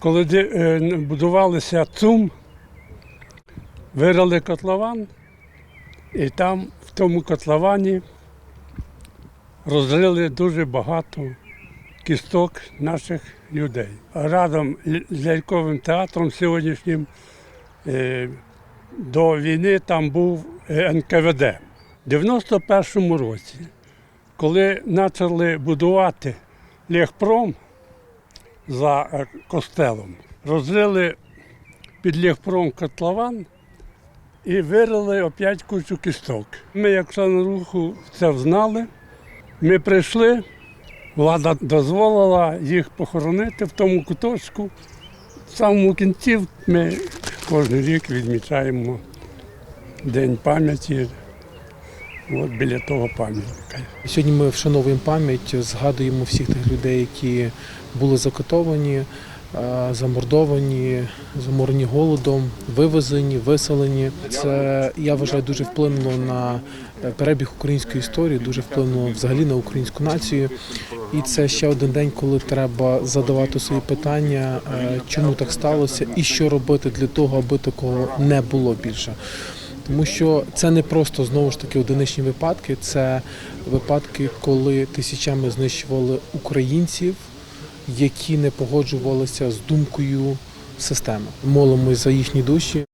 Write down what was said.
Коли е, будувалися ЦУМ, вирили котлован, і там в тому котловані розрили дуже багато кісток наших людей. Радом з ляльковим театром сьогоднішнім е, до війни там був НКВД. У 91-му році, коли почали будувати Легпром за е, костелом, розрили під Легпром котлован і вирили опять кучу кісток. Ми, як члени руху, це знали. Ми прийшли, влада дозволила їх похоронити в тому куточку. В самому кінці ми кожен рік відмічаємо День пам'яті от біля того пам'ятника. Сьогодні ми вшановуємо пам'ять, згадуємо всіх тих людей, які були закатовані, е, замордовані, заморені голодом, вивезені, виселені. Це я вважаю дуже вплинуло на е, перебіг української історії, дуже вплинуло взагалі на українську націю. І це ще один день, коли треба задавати свої питання, е, чому так сталося, і що робити для того, аби такого не було більше. Тому що це не просто знову ж таки одиничні випадки, це випадки, коли тисячами знищували українців, які не погоджувалися з думкою системи. Молимось за їхні душі.